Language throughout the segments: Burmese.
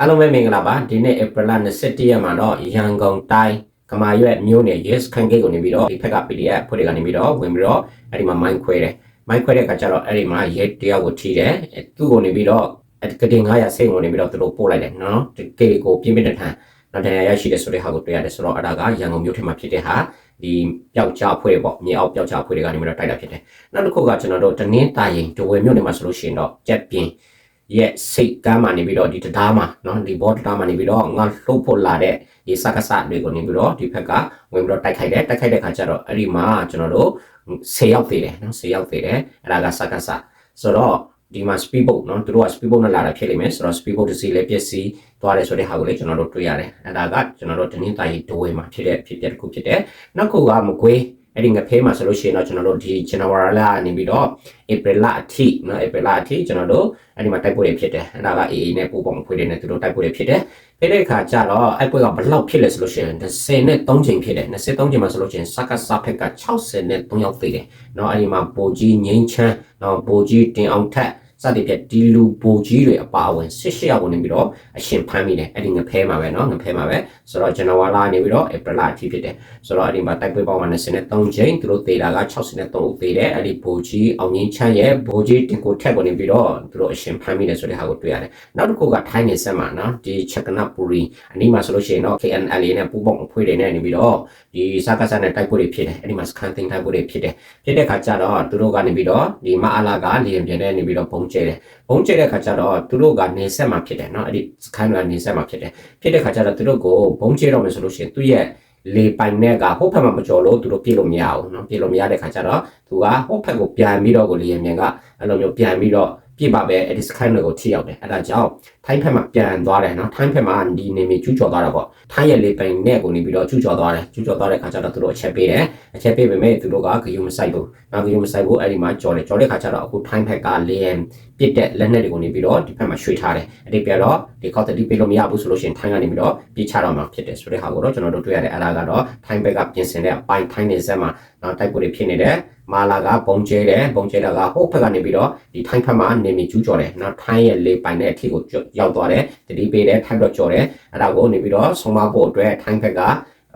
အားလုံးပဲမင်္ဂလာပါဒီနေ့ဧပြီလ21ရက်မှာတော့ရန်ကုန်တိုင်းကမာရွက်မြို့နယ် yes ခန်ဂိတ်ကိုနေပြီးတော့ဒီဖက်က PDF ဖွဲ့တွေကနေပြီးတော့ဝင်ပြီးတော့အဲ့ဒီမှာမိုင်းခွဲတယ်မိုင်းခွဲတဲ့အခါကျတော့အဲ့ဒီမှာရဲတယောက်ကိုထိတယ်အဲ့သူ့ကိုနေပြီးတော့အဲ့ကတင်900စိတ်ကိုနေပြီးတော့သူတို့ပို့လိုက်တယ်နော်ဒီကေကိုပြင်းပြင်းထန်ထန်နော်တရားရရှိတယ်ဆိုတဲ့ဟာကိုတွေ့ရတယ်ဆိုတော့အဲ့ဒါကရန်ကုန်မြို့ထဲမှာဖြစ်တဲ့ဟာဒီပျောက်ကြားဖွဲ့ပေါ့မြေအောက်ပျောက်ကြားဖွဲ့တွေကနေပြီးတော့တိုက်တာဖြစ်တယ်နောက်တစ်ခုကကျွန်တော်တို့တနင်းတာရင်ဒဝဲမြို့နယ်မှာဆိုလို့ရှိရင်တော့ကြက်ပြင်း ရဲ့စိတ်ကမ်းမှနေပြီးတော့ဒီတရားမှာเนาะဒီဘောတရားမှနေပြီးတော့ငါလှုပ်ဖို့လာတဲ့ဒီစကားစတွေကိုနေပြီးတော့ဒီဘက်ကဝင်ပြီးတော့တိုက်ခိုက်တယ်တိုက်ခိုက်တဲ့ခါကျတော့အဲ့ဒီမှာကျွန်တော်တို့10ရောက်သေးတယ်เนาะ10ရောက်သေးတယ်အဲ့ဒါကစကားစဆိုတော့ဒီမှာ speed boat เนาะသူတို့က speed boat နဲ့လာတာဖြစ်လိမ့်မယ်ဆိုတော့ speed boat တစ်စီးလည်းပြည့်စည်သွားတယ်ဆိုတဲ့ဟာကိုလည်းကျွန်တော်တို့တွေ့ရတယ်အဲ့ဒါကကျွန်တော်တို့တနင်္သာရီဒဝဲမှာဖြစ်တဲ့ဖြစ်ပျက်တစ်ခုဖြစ်တယ်နောက်ခုကမကွေး အဲ့ဒီငဖဲမှာဆိုလို့ရှိရင်တော့ကျွန်တော်တို့ဒီ January လနေပြီးတော့ April လအထိနော် April လအထိကျွန်တော်တို့အဲ့ဒီမှာတိုက်ပွဲတွေဖြစ်တယ်အဲ့ဒါက AA နဲ့ပူပေါင်းဖွဲ့တယ်နဲ့သူတို့တိုက်ပွဲတွေဖြစ်တယ်ဖြစ်တဲ့အခါကျတော့အဲ့ပွဲကဘလောက်ဖြစ်လဲဆိုလို့ရှိရင်20နဲ့3ချိန်ဖြစ်တယ်23ချိန်မှာဆိုလို့ရှိရင်စကစဖက်က60နဲ့3ယောက်သေတယ်နော်အဲ့ဒီမှာပိုကြီးငိမ့်ချမ်းနော်ပိုကြီးတင်အောင်ထက် စသည်ဖြင့်ဒီလူပိုကြီးတွေအပါအဝင်18ရောက်ဝင်နေပြီးတော့အရှင်ဖမ်းမိတယ်အဲ့ဒီငဖဲမှာပဲเนาะငဖဲမှာပဲဆိုတော့ကျွန်တော်ဝါလာနေပြီးတော့ April လအထိဖြစ်တယ်ဆိုတော့အဲ့ဒီမှာတိုက်ပွဲပေါင်းမှာ23ချိန်သူတို့သေတာက63ဦးသေတယ်အဲ့ဒီပိုကြီးအောင်ငင်းချမ်းရဲ့ပိုကြီးတင်ကိုထက်ဝင်နေပြီးတော့သူတို့အရှင်ဖမ်းမိတယ်ဆိုတဲ့ဟာကိုတွေ့ရတယ်နောက်တစ်ခုကထိုင်းနေဆက်မှာเนาะဒီချက်ကနပူရီအနီးမှာဆိုလို့ရှိရင်တော့ KNL နဲ့ပူပေါင်းအဖွဲ့တွေနဲ့နေပြီးတော့ဒီစကားစနဲ့တိုက်ပွဲတွေဖြစ်တယ်အဲ့ဒီမှာစကန်တင်တိုက်ပွဲတွေဖြစ်တယ်ဖြစ်တဲ့ခါကျတော့သူတို့ကနေပြီးတော့ဒီမအလာကလီယံပြတဲ့နေပြီးတော့ပုံ ကျဲတယ်ပုံကျဲတဲ့ခါကျတော့သူတို့ကနေဆက်မှာဖြစ်တယ်เนาะအဲ့ဒီစကန်ကနေဆက်မှာဖြစ်တယ်ဖြစ်တဲ့ခါကျတော့သူတို့ကိုပုံကျဲတော့မယ်ဆိုလို့ရှိရင်သူ့ရဲ့လေပိုင်နဲ့ကဟိုဘက်မှာမကြော်လို့သူတို့ပြေးလို့မရဘူးเนาะပြေးလို့မရတဲ့ခါကျတော့သူကဟိုဘက်ကိုပြန်ပြီးတော့ကိုလီယံမြန်ကအဲ့လိုမျိုးပြန်ပြီးတော့ ပြပါပဲအဲ့ဒီစခိုင်းတွေကိုထိရောက်တယ်အဲ့ဒါကြောင့်ထိုင်းဖက်မှာပြန်သွားတယ်နော်ထိုင်းဖက်မှာဒီနေမီကျူးကျော်သွားတာပေါ့ထိုင်းရဲ့လေပိုင်နဲ့ကိုနေပြီးတော့ကျူးကျော်သွားတယ်ကျူးကျော်သွားတဲ့ခါကျတော့သူတို့အချက်ပေးတယ်အချက်ပေးပေမဲ့သူတို့ကဂယုမဆိုင်ဘူးနောက်ဂယုမဆိုင်ဘူးအဲ့ဒီမှာကြော်တယ်ကြော်တဲ့ခါကျတော့အခုထိုင်းဖက်ကလေယံပြစ်တဲ့လက်နက်တွေကိုနေပြီးတော့ဒီဖက်မှာရွှေ့ထားတယ်အဲ့ဒီပြတော့ဒီခေါက်တတိပေးလို့မရဘူးဆိုလို့ရှိရင်ထိုင်းကနေပြီးတော့ပြစ်ချတော့မှာဖြစ်တယ်ဆိုတဲ့ဟာကိုတော့ကျွန်တော်တို့တွေ့ရတဲ့အဲ့ဒါကတော့ထိုင်းဘက်ကပြင်ဆင်တဲ့အပိုင်းထိုင်းနေဆက်မှာနောက်တိုက်ပွဲတွေဖြစ်နေတယ် မာလာကပုံကျဲတယ်ပုံကျဲတာကဟိုဘက်ကနေပြီးတော့ဒီထိုင်းဖက်မှာနေမီကျူးကျော်တယ်နောက်ထိုင်းရဲ့လေပိုင်တဲ့အထိကိုရောက်သွားတယ်တတိပေးတယ်ထိုင်းတော့ကျော်တယ်အဲ့ဒါကိုနေပြီးတော့ဆုံးမဖို့အတွက်ထိုင်းဘက်က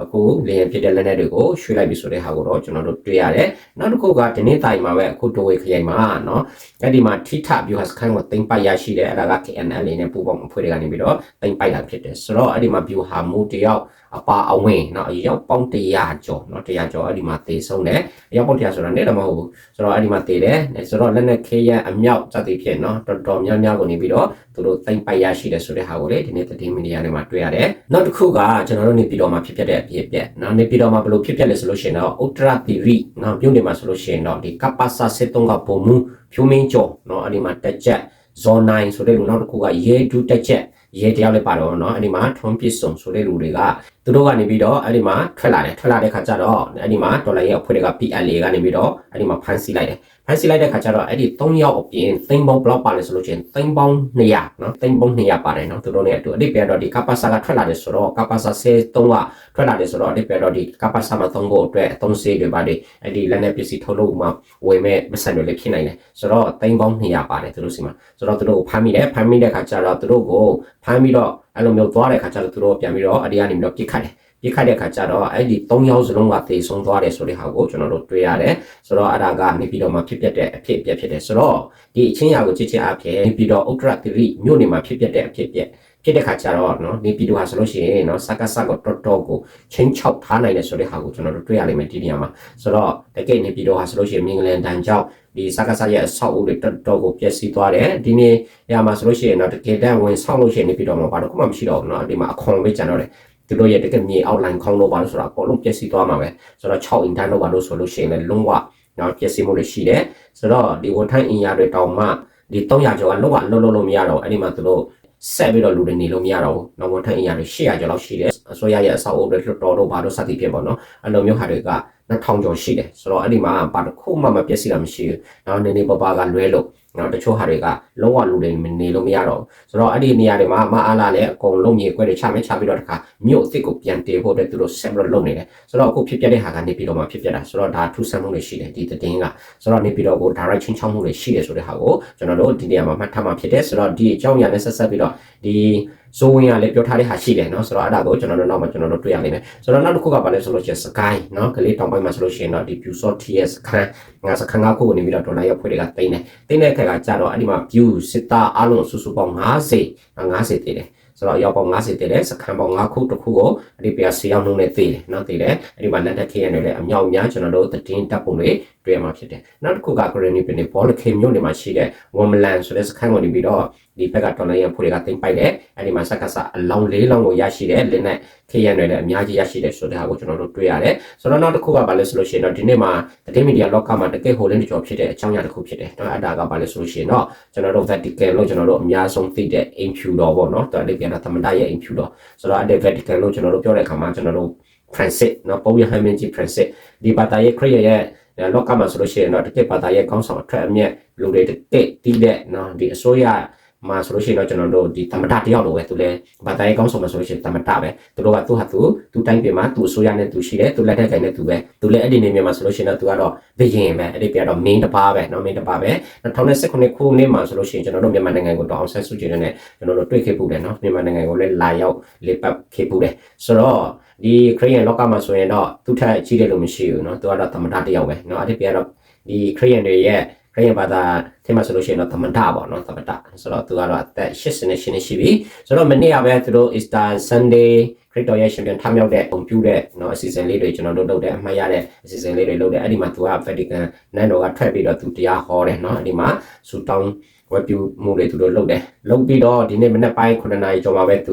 အခုလေရင်ဖြစ်တဲ့လက်နက်တွေကိုရွှေ့လိုက်ပြီဆိုတဲ့ဟာကိုတော့ကျွန်တော်တို့တွေ့ရတယ်။နောက်တစ်ခုကဒီနေ့တိုင်မှာပဲအခုတိုဝေခရိုင်မှာเนาะအဲ့ဒီမှာထိထဗျူဟာစခိုင်းကိုတင်ပိုက်ရရှိတယ်အဲ့ဒါက KNL နဲ့ပူပေါင်းအဖွဲ့တွေကနေပြီးတော့တင်ပိုက်တာဖြစ်တယ်။ဆိုတော့အဲ့ဒီမှာဗျူဟာမူတယောက် အပါအဝင်เนาะအရောက်ပေါင်း100ကျော်เนาะ100ကျော်အဲ့ဒီမှာသေဆုံးတယ်။အရောက်ပေါင်း100ဆိုတာနဲ့တော့မဟုတ်ဘူး။ဆိုတော့အဲ့ဒီမှာသေတယ်။ဆိုတော့လက်နက်ခေရန်အမြောက်စသည်ဖြင့်เนาะတော်တော်များများကိုနေပြီးတော့သူတို့တင်ပိုက်ရရှိတယ်ဆိုတဲ့ဟာကိုလေဒီနေ့သတင်းမီဒီယာတွေမှာတွေ့ရတယ်။နောက်တစ်ခုကကျွန်တော်တို့နေပြည်တော်မှာဖြစ်ပျက်တဲ့အဖြစ်အပျက်เนาะနေပြည်တော်မှာဘယ်လိုဖြစ်ပျက်လဲဆိုလို့ရှိရင်တော့ဥတ္တရသီရိเนาะပြုံးနေမှာဆိုလို့ရှိရင်တော့ဒီကပ္ပစစစ်တုံးကပုံမှုဖြိုးမင်းကျော်เนาะအဲ့ဒီမှာတက်ချက်ဇော်နိုင်ဆိုတဲ့လူနောက်တစ်ခုကရဲဒူးတက်ချက်ရဲတယောက်လည်းပါတော့เนาะအဲ့ဒီမှာထွန်းပစ်စုံဆိုတဲ့လူတွေက သူတို့ကနေပြီးတော့အဲ့ဒီမှာထွက်လာတယ်ထွက်လာတဲ့ခါကျတော့အဲ့ဒီမှာဒေါ်လာရဲ့အဖွဲ့တွေက PLA ကနေပြီးတော့အဲ့ဒီမှာဖမ်းဆီးလိုက်တယ်ဖမ်းဆီးလိုက်တဲ့ခါကျတော့အဲ့ဒီ၃ရောက်အပြင်သိန်းပေါင်း block ပါလဲဆိုလို့ချင်းသိန်းပေါင်း200နော်သိန်းပေါင်း200ပါတယ်နော်သူတို့နဲ့အတူအဲ့ဒီပြန်တော့ဒီကပ္ပစာကထွက်လာတယ်ဆိုတော့ကပ္ပစာ73ကထွက်လာတယ်ဆိုတော့အဲ့ဒီပြန်တော့ဒီကပ္ပစာမှာသုံးဖို့အတွက်အသုံးစရိတ်တွေပါတယ်အဲ့ဒီလက်နဲ့ပစ္စည်းထုတ်လို့မှဝယ်မဲ့ပတ်စံတွေလည်းဖြစ်နိုင်တယ်ဆိုတော့သိန်းပေါင်း200ပါတယ်သူတို့စီမှာဆိုတော့သူတို့ဖမ်းမိတယ်ဖမ်းမိတဲ့ခါကျတော့သူတို့ကိုဖမ်းပြီးတော့ အဲ့လိုမျိုးသွားတဲ့ခါကျတော့သူတို့ပြန်ပြီးတော့အဒီကနေပြီးတော့ပြစ်ခတ်တယ်ပြစ်ခတ်တဲ့ခါကျတော့အဲ့ဒီ၃ယောက်စလုံးကသေဆုံးသွားတယ်ဆိုတဲ့ဟာကိုကျွန်တော်တို့တွေ့ရတယ်ဆိုတော့အဲ့ဒါကနေပြီးတော့မှဖြစ်ပျက်တဲ့အဖြစ်အပျက်ဖြစ်တယ်ဆိုတော့ဒီအချင်းရာကိုကြည့်ချင်အဖြစ်နေပြီးတော့ဥတ္တရတိရိမြို့နေမှာဖြစ်ပျက်တဲ့အဖြစ်အပျက် ဖြစ်တဲ့ခါကျတော့နော်နေပြည်တော်ဟာဆိုလို့ရှိရင်နော်စကားစကိုတော်တော်ကိုချင်းချောက်ထားနိုင်တယ်ဆိုတဲ့ဟာကိုကျွန်တော်တို့တွေ့ရလိမ့်မယ်ဒီနေရာမှာဆိုတော့တကယ်နေပြည်တော်ဟာဆိုလို့ရှိရင်မင်္ဂလန်တန်ကြောင့်ဒီစကားစရဲ့အဆောက်အဦတွေတော်တော်ကိုပျက်စီးသွားတယ်ဒီနေ့ညမှာဆိုလို့ရှိရင်တော့တကယ်တမ်းဝင်ဆောက်လို့ရှိရင်နေပြည်တော်မှာဘာလို့မှမရှိတော့ဘူးနော်ဒီမှာအခွန်ပဲကျန်တော့တယ်သူတို့ရဲ့တကယ်မြေအောက်လိုင်းခေါင်းလို့ပါလို့ဆိုတာအကုန်လုံးပျက်စီးသွားမှာပဲဆိုတော့6အင်တန်းလို့ပါလို့ဆိုလို့ရှိရင်လည်းလုံးဝနော်ပျက်စီးမှုတွေရှိတယ်ဆိုတော့ဒီဝန်ထမ်းအင်အားတွေတောင်မှဒီ300ကျော်ကလုံးဝလုံးလုံးလို့မရတော့အဲ့ဒီမှာသူတို့ ဆက်ပြီးတော့လူတွေနေလို့မရတော့ဘူး။နောက်ဝန်ထမ်းအင်အားတွေ800ကျော်လောက်ရှိတယ်။အစိုးရရဲ့အဆောက်အဦတွေလွှတ်တော်တို့ဘာလို့စသည်ဖြစ်ပေါ့နော်။အဲ့လိုမျိုးဟာတွေက2000ကျော်ရှိတယ်။ဆိုတော့အဲ့ဒီမှာဘာတစ်ခုမှမပျက်စီးတာမရှိဘူး။နောက်နေနေပပကလွဲလို့ နော်တချို့ဟာတွေကလုံးဝလူတွေနေလို့မရတော့ဘူးဆိုတော့အဲ့ဒီနေရာတွေမှာမအားလာလည်းအကုန်လုံးမြေခွဲတွေချမဲချပြီးတော့တခါမြို့အစ်စ်ကိုပြန်တည်ဖို့အတွက်သူတို့ဆက်ပြီးတော့လုပ်နေတယ်ဆိုတော့အခုဖြစ်ပျက်တဲ့ဟာကနေပြီးတော့မှဖြစ်ပျက်တာဆိုတော့ဒါထူးဆန်းမှုတွေရှိတယ်ဒီသတင်းကဆိုတော့နေပြီးတော့ကို direct ချင်းချောင်းမှုတွေရှိတယ်ဆိုတဲ့ဟာကိုကျွန်တော်တို့ဒီနေရာမှာမှတ်ထားမှဖြစ်တယ်ဆိုတော့ဒီအကြောင်းအရာနဲ့ဆက်ဆက်ပြီးတော့ဒီဆိုဝင်ကလည်းပြောထားတဲ့ဟာရှိတယ်နော်ဆိုတော့အဲ့ဒါကိုကျွန်တော်တို့နောက်မှကျွန်တော်တို့တွေ့ရလိမ့်မယ်ဆိုတော့နောက်တစ်ခုကဘာလဲဆိုလို့ရှိရင် sky နော်ကလေးတောင်ပိုင်းမှာဆိုလို့ရှိရင်တော့ဒီ view sort ts ခန်းငါစခန်းကခုကိုနေပြီးတော့ဒေါ်လာရောက်ဖွဲ့တွေကတိမ့်တယ်တိမ့်တဲ့ခက်ကကြတော့အဲ့ဒီမှာ view စစ်သားအလုံးစုစုပေါင်း50 50တည်တယ် ဆိုတော့ရောက်ပေါင်း50တည်တယ်စခန်းပေါင်း5ခုတစ်ခုကိုအဲ့ဒီပြ10ရောက်နှုန်းနဲ့တည်တယ်နော်တည်တယ်အဲ့ဒီမှာလက်တက်ခေရနေလည်းအမြောက်အများကျွန်တော်တို့သတင်းတပ်ပုံတွေတွေ့ရမှာဖြစ်တယ်နောက်တစ်ခုက Granny Pin ဘောလခေမြို့နယ်မှာရှိတဲ့ Womeland ဆိုတဲ့စခန်းကိုနေပြီးတော့ဒီဘက်ကတော်လိုင်းရဖိုတွေကတင်ပိုက်တယ်အဲ့ဒီမှာစက္ကစအလောင်းလေးလောင်းကိုရရှိတယ်လက်နဲ့ခေရနေလည်းအများကြီးရရှိတယ်ဆိုတဲ့ဟာကိုကျွန်တော်တို့တွေ့ရတယ်ဆိုတော့နောက်တစ်ခုကဘာလဲဆိုလို့ရှိရင်တော့ဒီနေ့မှာသတင်းမီဒီယာလောကမှာတကယ်ဟိုလင်းတကြောဖြစ်တဲ့အကြောင်းအရာတစ်ခုဖြစ်တယ်နော်အဲ့ဒါကဘာလဲဆိုလို့ရှိရင်တော့ကျွန်တော်တို့ Vatican လို့ကျွန်တော်တို့အများဆုံးသိတဲ့ impure ပေါ့နော်တော်လေးပြန်တော့သမတရဲ့ impure ဆိုတော့အဲ့ဒီ Vatican လို့ကျွန်တော်တို့ပြောတဲ့အခါမှာကျွန်တော်တို့ Francis နော်ပုံရဟမင်းကြီး Francis ဒီဘာသာရဲ့ခရစ်ရဲ့လောကမှာဆိုလို့ရှိရင်တော့တကယ်ဘာသာရဲ့ကောင်းဆောင်အထက်အမြက်လူတွေတကယ်တီးတဲ့နော်ဒီအစိုးရ မှာဆိုလို့ရှိရင်တော့ကျွန်တော်တို့ဒီသမတတယောက်လိုပဲသူလည်းဘာသာရေးကောင်းဆောင်မှာဆိုလို့ရှိရင်သမတပဲသူတို့ကသူ့ဟာသူသူတိုင်းပြည်မှာသူအစိုးရနဲ့သူရှိတယ်သူလက်ထက်ကိုင်နဲ့သူပဲသူလည်းအဲ့ဒီနေမြေမှာဆိုလို့ရှိရင်တော့သူကတော့ဘယင်ပဲအဲ့ဒီပြတော့ main တစ်ပါးပဲเนาะ main တစ်ပါးပဲ2019ခုနှစ်မှာဆိုလို့ရှိရင်ကျွန်တော်တို့မြန်မာနိုင်ငံကိုတောင်းဆက်စုကြည်တဲ့နဲ့ကျွန်တော်တို့တွေ့ခဲ့ပူတယ်เนาะမြန်မာနိုင်ငံကိုလည်းလာရောက်လေပတ်ခဲ့ပူတယ်ဆိုတော့ဒီခရီးရန်လောကမှာဆိုရင်တော့သူ့ထက်ကြီးတယ်လို့မရှိဘူးเนาะသူကတော့သမတတယောက်ပဲเนาะအဲ့ဒီပြတော့ဒီခရီးရန်တွေရဲ့ ခရင်ဘာသာထဲမှာဆိုလို့ရှိရင်တော့သမတပေါ့နော်သမတဆိုတော့သူကတော့အသက်88နှစ်ရှိပြီဆိုတော့မနေ့ကပဲသူတို့ Easter Sunday ခရစ်တော်ရဲ့ရှင်ပြန်ထမြောက်တဲ့ပုံပြတဲ့နော်အစီအစဉ်လေးတွေကျွန်တော်တို့လုပ်တဲ့အမှတ်ရတဲ့အစီအစဉ်လေးတွေလုပ်တယ်အဲ့ဒီမှာသူက Vatican နန်းတော်ကထွက်ပြီးတော့သူတရားဟောတယ်နော်အဲ့ဒီမှာစူတောင်းဝက်ပြူမှုတွေသူတို့လုပ်တယ်လုပ်ပြီးတော့ဒီနေ့မနေ့ပိုင်း9နာရီကျော်မှာပဲသူ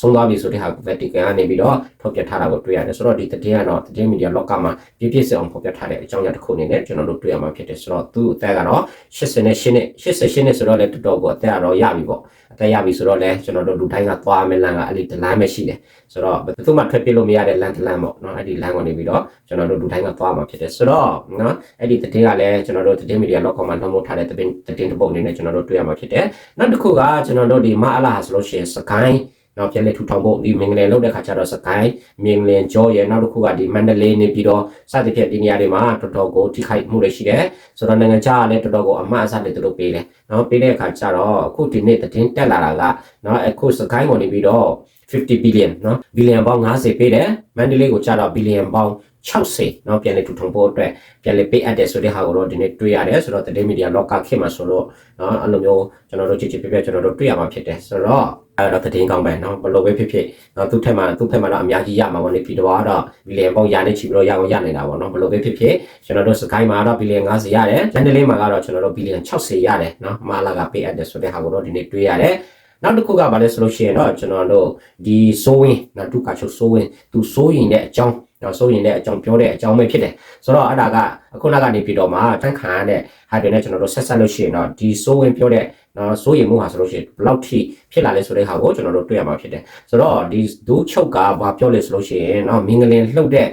ဆုံးသွားပြီဆိုတဲ့ဟာကို Vatican ကနေပြီးတော့ထုတ်ပြထားတာကိုတွေ့ရတယ်ဆိုတော့ဒီသတင်းကတော့သတင်းမီဒီယာလောကမှာပြည့်ပြည့်စုံအောင်ဖော်ပြထားတဲ့အကြောင်းအရာတစ်ခုအနေနဲ့ကျွန်တော်တို့တွေ့ရမှာဖြစ်တယ်ဆိုတော့သူ့အသက်ကတော့88နှစ်88နှစ်ဆိုတော့လည်းတော်တော်ကိုအသက်ကတော့ရပြီပေါ့အသက်ရပြီဆိုတော့လည်းကျွန်တော်တို့လူတိုင်းကသွားမယ်လမ်းကအဲ့ဒီဒလမ်းပဲရှိတယ်ဆိုတော့ဘယ်သူမှထွက်ပြလို့မရတဲ့လမ်းဒလမ်းပေါ့နော်အဲ့ဒီလမ်းကနေပြီးတော့ကျွန်တော်တို့လူတိုင်းကသွားမှာဖြစ်တယ်ဆိုတော့နော်အဲ့ဒီသတင်းကလည်းကျွန်တော်တို့သတင်းမီဒီယာလောကမှာလုံးဝထားတဲ့သတင်းသတင်းတစ်ပုဒ်အနေနဲ့ကျွန်တော်တို့တွေ့ရမှာဖြစ်တယ်နောက်တစ်ခုကကျွန်တော်တို့ဒီမအလာဆိုလို့ရှိရင်စကိုင်း နောက်ပြန်လေထူထောင်ဖို့ဒီမင်္ဂလင်လုပ်တဲ့ခါကျတော့စကိုင်းမင်္ဂလင်ကြောရဲ့နောက်တစ်ခုကဒီမန္တလေးနေပြီးတော့စသဖြင့်ဒီနေရာတွေမှာတော်တော်ကိုထိခိုက်မှုတွေရှိတယ်ဆိုတော့နိုင်ငံခြားကလည်းတော်တော်ကိုအမှားအဆတွေသူတို့ပေးတယ်နော်ပေးတဲ့အခါကျတော့အခုဒီနေ့သတင်းတက်လာတာကနော်အခုစကိုင်းကိုနေပြီးတော့ 50 billion နော် billion ပေါင်း50ပေးတယ်မန္တလေးကိုကျတော့ billion ပေါင်း60เนาะပြန်လေထူထောင်ဖို့အတွက်ပြန်လေပေးအပ်တယ်ဆိုတဲ့ဟာကိုတော့ဒီနေ့တွေ့ရတယ်ဆိုတော့သတင်းမီဒီယာလောကခေတ်မှာဆိုတော့เนาะအဲ့လိုမျိုးကျွန်တော်တို့ကြည့်ကြည့်ပြပြကျွန်တော်တို့တွေ့ရမှာဖြစ်တယ်ဆိုတော့အဲ့တော့သတင်းကောင်းပဲเนาะဘလို့ပဲဖြစ်ဖြစ်เนาะသူ့ထက်မှာသူ့ထက်မှာတော့အများကြီးရမှာပေါ့လေပြီးတော့တော့ဘီလီယံပေါင်းရနေချီပြီးတော့ရအောင်ရနေတာပေါ့เนาะဘလို့ပဲဖြစ်ဖြစ်ကျွန်တော်တို့စကိုင်းမှာတော့ဘီလီယံ50ရတယ်လန်ဒလေးမှာကတော့ကျွန်တော်တို့ဘီလီယံ60ရတယ်เนาะမာလာကပေးအပ်တယ်ဆိုတဲ့ဟာကိုတော့ဒီနေ့တွေ့ရတယ် နောက်တစ်ခုကဘာလဲဆိုလို့ရှိရင်တော့ကျွန်တော်တို့ဒီဆိုးဝင်နောက်ဒုက္ခချုပ်ဆိုးဝင်သူစိုးရင်တဲ့အကြောင်းတော့စိုးရင်တဲ့အကြောင်းပြောတဲ့အကြောင်းပဲဖြစ်တယ်ဆိုတော့အဲ့ဒါကအခုနကနေပြီးတော့မှတန်းခံရတဲ့ဟာတွေနဲ့ကျွန်တော်တို့ဆက်ဆက်လို့ရှိရင်တော့ဒီစိုးဝင်ပြောတဲ့နော်စိုးရင်မှုဟာဆိုလို့ရှိရင်ဘယ်လောက်ထိဖြစ်လာလဲဆိုတဲ့ဟာကိုကျွန်တော်တို့တွေ့ရမှာဖြစ်တယ်ဆိုတော့ဒီဒုချုပ်ကဘာပြောလဲဆိုလို့ရှိရင်နော်မင်္ဂလင်လှုပ်တဲ့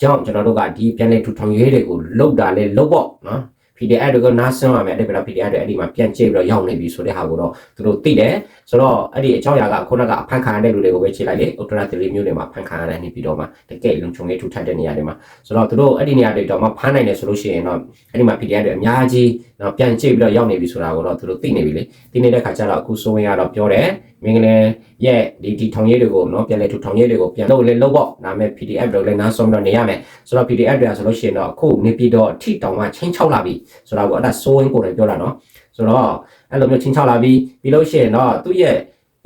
ကြောင့်ကျွန်တော်တို့ကဒီပြန်လေထူထောင်ရေးတွေကိုလှုပ်တာလေလှုပ်ပေါ့နော် PDF တွေကနားဆင်းရမယ်အဲ့ဒီပြ PDF တွေအဲ့ဒီမှာပြန်ကြည့်ပြီးတော့ရောက်နေပြီဆိုတဲ့ဟာကိုတော့သူတို့သိတယ်ဆိုတော့အဲ့ဒီအကြောင်းအရာကခုနကအဖန်ခံရတဲ့လူတွေကိုပဲချိန်လိုက်လေဥတ္တရတလီမျိုးတွေမှာဖန်ခံရတဲ့နေပြီးတော့မှတကယ်လုံခြုံရေးထူထပ်တဲ့နေရာတွေမှာဆိုတော့သူတို့အဲ့ဒီနေရာတွေတော့မှဖမ်းနိုင်တယ်ဆိုလို့ရှိရင်တော့အဲ့ဒီမှာ PDF တွေအများကြီး တော့ပြန်ကြည့်ပြီးတော့ရောက်နေပြီဆိုတာကိုတော့သူတို့သိနေပြီလေသိနေတဲ့ခါကျတော့အခုစိုးဝင်ရတော့ပြောတယ်မင်္ဂလာရဲ့ဒီဒီထောင်ရေးတွေကိုနော်ပြန်လဲထူထောင်ရေးတွေကိုပြန်လုပ်လဲလုပ်ပေါ့ဒါမဲ့ PDF တွေလည်းနားဆုံးတော့နေရမယ်ဆိုတော့ PDF တွေကဆိုလို့ရှိရင်တော့အခုနေပြီးတော့အထိတောင်မှချင်းချောက်လာပြီဆိုတာကိုအဲ့ဒါစိုးဝင်ကိုလည်းပြောတာနော်ဆိုတော့အဲ့လိုမျိုးချင်းချောက်လာပြီးပြီးလို့ရှိရင်တော့သူ့ရဲ့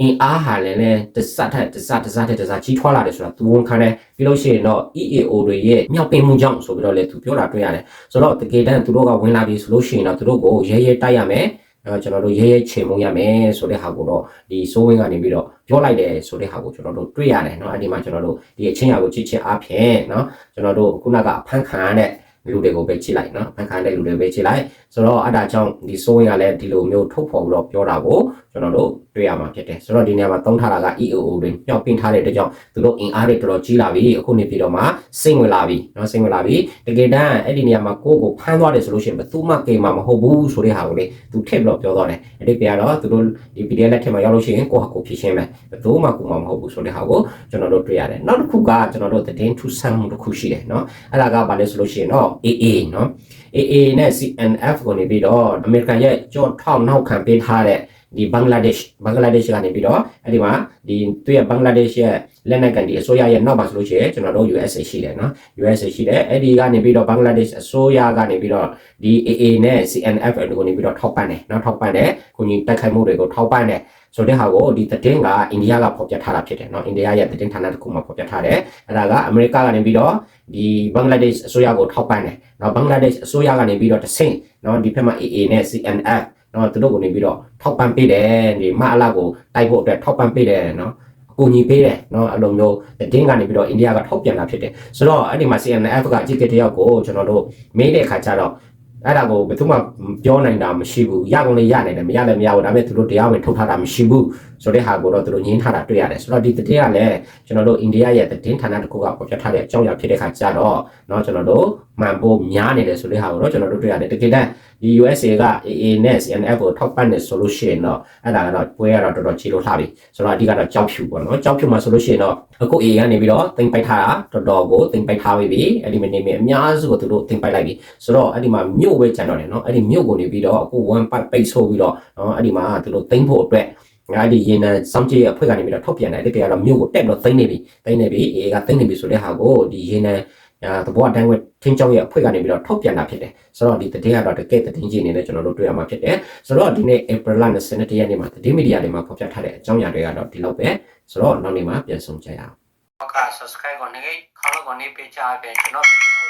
အင်အားဟာလည်းလည်းတစတ်ထက်တစတ်တစတ်ထက်တစတ်ကြီးထွားလာတယ်ဆိုတာသူဝန်ခံတယ်ပြီးလို့ရှိရင်တော့ EAO တွေရဲ့မြောက်ပင်မှုကြောင့်ဆိုပြီးတော့လည်းသူပြောတာတွေ့ရတယ်ဆိုတော့တကယ်တမ်းသူတို့ကဝင်လာပြီဆိုလို့ရှိရင်တော့သူတို့ကိုရဲရဲတိုက်ရမယ်အဲကျွန်တော်တို့ရဲရဲချေမှုရမယ်ဆိုတဲ့ဟာကိုတော့ဒီစိုးဝင်းကနေပြီးတော့ပြောလိုက်တယ်ဆိုတဲ့ဟာကိုကျွန်တော်တို့တွေ့ရတယ်เนาะအဲ့ဒီမှာကျွန်တော်တို့ဒီအချင်းရာကိုကြည့်ချင်းအားဖြင့်เนาะကျွန်တော်တို့ခုနကဖန်ခံရတဲ့ လူတွေကိုပဲချစ်လိုက်နော်ဖန်ခံတဲ့လူတွေပဲချစ်လိုက်ဆိုတော့အဲ့ဒါကြောင့်ဒီဆိုရင်ကလည်းဒီလိုမျိုးထုတ်ဖော်ပြီးတော့ပြောတာကိုကျွန်တော်တို့တွေ့ရမှာဖြစ်တယ်ဆိုတော့ဒီနေရာမှာသုံးထားတာက EOO တွေညှောက်ပင်းထားတဲ့တကြောင်သူတို့အင်အားတွေတော်တော်ကြီးလာပြီအခုနေပြီးတော့မှစိတ်ဝင်လာပြီနော်စိတ်ဝင်လာပြီတကယ်တမ်းအဲ့ဒီနေရာမှာကိုယ့်ကိုဖမ်းသွားတယ်ဆိုလို့ရှိရင်ဘသူမှကိမ်းမှာမဟုတ်ဘူးဆိုတဲ့ဟာကိုလေသူထည့်ပြီးတော့ပြောသွားတယ်အဲ့ဒီပြတော့သူတို့ဒီ PDF လက်ထက်မှာရောက်လို့ရှိရင်ကိုယ့်ဟာကိုဖြည့်ရှင်းမယ်ဘသူမှကိုမှမဟုတ်ဘူးဆိုတဲ့ဟာကိုကျွန်တော်တို့တွေ့ရတယ်နောက်တစ်ခုကကျွန်တော်တို့သတင်းထူဆန်းမှုတစ်ခုရှိတယ်နော်အဲ့ဒါကဘာလဲဆိုလို့ရှိရင်တော့ AA เนาะ AA နဲ့ CNF ကိုနေပြီးတော့အမေရိကန်ရဲ့ကြော့ထောက်နောက်ခံပေးထားတဲ့ ဒီဘင်္ဂလားဒေ့ရှ်ဘင်္ဂလားဒေ့ရှ်ကနေပြီးတော့အဲ့ဒီမှာဒီသူရဲ့ဘင်္ဂလားဒေ့ရှ်ရဲ့လက်နက်ကန်ဒီအစိုးရရဲ့နောက်မှာဆိုလို့ရှိရင်ကျွန်တော်တို့ USA ရှိတယ်နော် USA ရှိတယ်အဲ့ဒီကနေပြီးတော့ဘင်္ဂလားဒေ့ရှ်အစိုးရကနေပြီးတော့ဒီ AA နဲ့ CNF ကိုနေပြီးတော့ထောက်ပံ့တယ်နော်ထောက်ပံ့တယ်ခုညီတိုက်ခိုက်မှုတွေကိုထောက်ပံ့တယ် ဆိုတဲ့ဟာကိုဒီသတင်းကအိန္ဒိယကဖော်ပြထားတာဖြစ်တယ်နော်အိန္ဒိယရဲ့သတင်းဌာနတစ်ခုမှာဖော်ပြထားတယ်အဲ့ဒါကအမေရိကကနေပြီးတော့ဒီဘင်္ဂလားဒေ့ရှ်အစိုးရကိုထောက်ပံ့တယ်နော်ဘင်္ဂလားဒေ့ရှ်အစိုးရကနေပြီးတော့တဆင့်နော်ဒီဖက်မှာ AA နဲ့ CNF နော်သူတို့ကိုနေပြီးတော့ထောက်ပံ့ပေးတယ်ဒီမအလာကိုတိုက်ဖို့အတွက်ထောက်ပံ့ပေးတယ်နော်အကူအညီပေးတယ်နော်အလုံးမျိုးတင်းကနေပြီးတော့အိန္ဒိယကထောက်ပြန်တာဖြစ်တယ်ဆိုတော့အဲ့ဒီမှာ CNF ကအကြီးအကဲတယောက်ကိုကျွန်တော်တို့မေးတဲ့အခါကျတော့ အဲ့ဒါကိုဘယ်သူမှပြောနိုင်တာမရှိဘူးရကုန်လေးရနိုင်တယ်မရလည်းမရဘူးဒါပေမဲ့သူတို့တရားဝင်ထုတ်ထားတာမရှိဘူးဆိုတဲ့ဟာကိုတော့သူတို့ငင်းထားတာတွေ့ရတယ်ဆိုတော့ဒီတည်ကလည်းကျွန်တော်တို့အိန္ဒိယရဲ့သတင်းဌာနတစ်ခုကပေါ်ပြထားတဲ့အကြောင်းအရာဖြစ်တဲ့ခါကျတော့เนาะကျွန်တော်တို့မှန်ဖို့များနေတယ်ဆိုတဲ့ဟာကိုတော့ကျွန်တော်တို့တွေ့ရတယ်တကယ်တမ်းဒီ USA က AA နဲ့ CNF ကိုထောက်ပံ့နေဆိုလို့ရှိရင်တော့အဲ့ဒါကတော့ပွဲရတော့တော်တော်ချီလို့လှပြီဆိုတော့အဓိကတော့ကြောက်ဖြူပေါ့နော်ကြောက်ဖြူမှာဆိုလို့ရှိရင်တော့အခု AA ကနေပြီးတော့တင်ပိုက်ထားတာတော်တော်ကိုတင်ပိုက်ထားပြီအဲ့ဒီမနေမအများစုကိုသူတို့တင်ပိုက်လိုက်ပြီဆိုတော့အဲ့ဒီမှာမြို့ပဲကျန်တော့တယ်နော်အဲ့ဒီမြို့ကိုနေပြီးတော့အခု one part ပိတ်ဆို့ပြီးတော့နော်အဲ့ဒီမှာသူတို့တင်ဖို့အတွက် ငါဒီရေနံစောင့်ကြည့်ရအဖွဲ့ကနေပြီးတော့ထုတ်ပြန်တယ်တကယ်ကတော့မြို့ကိုတက်ပြီးတော့သိမ့်နေပြီသိမ့်နေပြီ AA ကသိမ့်နေပြီဆိုတဲ့ဟာကိုဒီရေနံအာသဘောအတိုင်းဝထင်းကြောင်းရဲ့အဖွဲ့ကနေပြီးတော့ထုတ်ပြန်တာဖြစ်တယ်ဆိုတော့ဒီတတိယကတော့တကယ်တည်င်းကြီးနေနဲ့ကျွန်တော်တို့တွေ့ရမှာဖြစ်တယ်ဆိုတော့ဒီနေ့ April 22ရက်နေ့မှာတည်င်းမီဒီယာတွေမှာဖော်ပြထားတဲ့အကြောင်းအရာတွေကတော့ဒီလောက်ပဲဆိုတော့နောက်နေ့မှာပြန်ဆုံကြရအောင်ဟုတ်ကဲ့ subscribe ကိုနေခေါင်းကိုနေပေးချပေးကျွန်တော်ဗီဒီယို